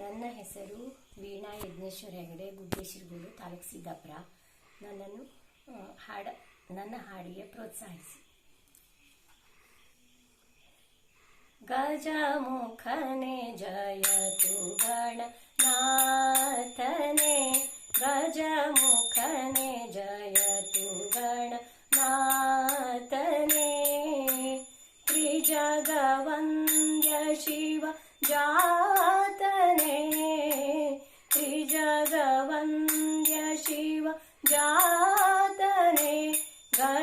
ನನ್ನ ಹೆಸರು ವೀಣಾ ಯಜ್ಞೇಶ್ವರ ಹೆಗಡೆ, ಗುಡ್ಡೇಶ್ವರಗೂಡು, ತಾಲೂಕು ಸಿದ್ದಾಪುರ. ನನ್ನನ್ನು ಹಾಡ, ನನ್ನ ಹಾಡಿಗೆ ಪ್ರೋತ್ಸಾಹಿಸಿ. ಗಜಮುಖನೆ ಜಯತು ಗಣನಾಥನೆ, ಗಜಮುಖನೆ ಜಯತು ಗಣನಾಥನೆ. ತ್ರಿಜಗವಂದ್ಯ ಶಿವ ಜಾ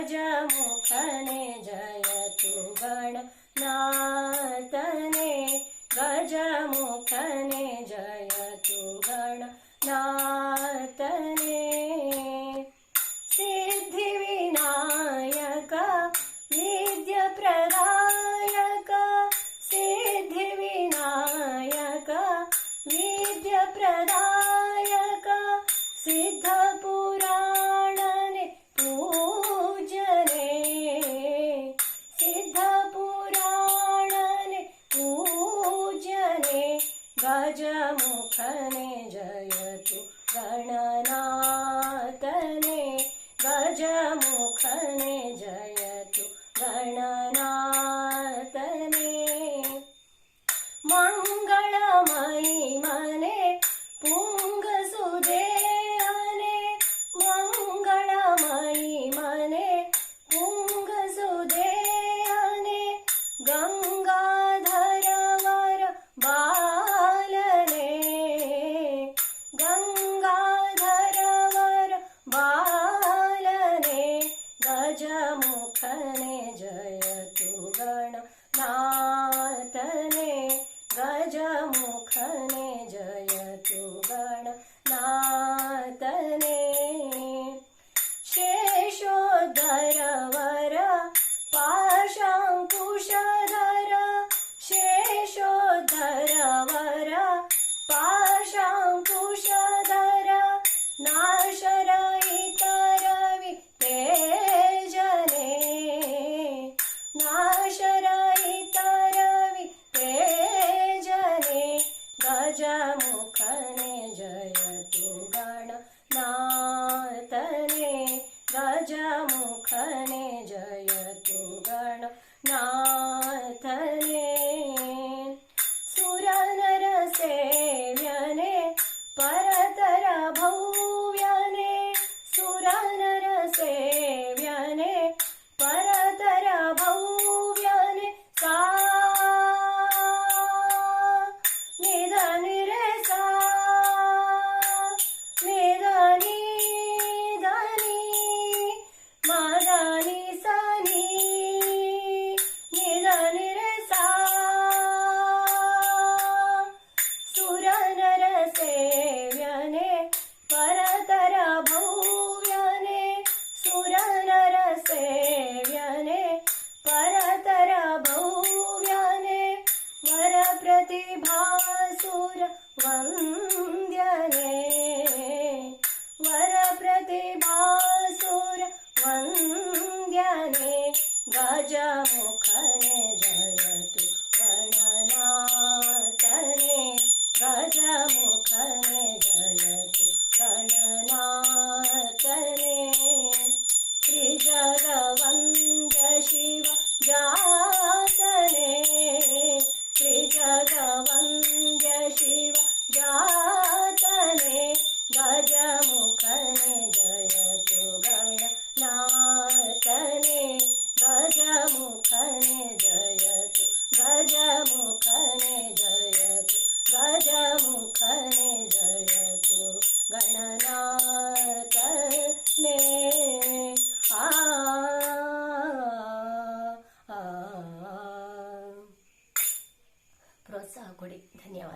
गजमुखने जयतु गणनाथने गजमुखने जयतु गणनाथने। सिद्धिविनायक विद्यप्रदायक सिद्धिविनायक विद्यप्रदायक सिद्धपुराणने गजमुखने जयतु गणनाथने गजमुखने जयतु गणनाथने गजमुखने जयतु गणनाथने गजमुखने जयतु गणनाथने। सुरनर सेव्यने परतर भव्यने सेव्यने परतर भव्यने वरप्रतिभासुर वन्द्यने वरप्रतिभासुर वन्द्यने गजमुखने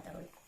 ಧನ್ಯವಾದಗಳು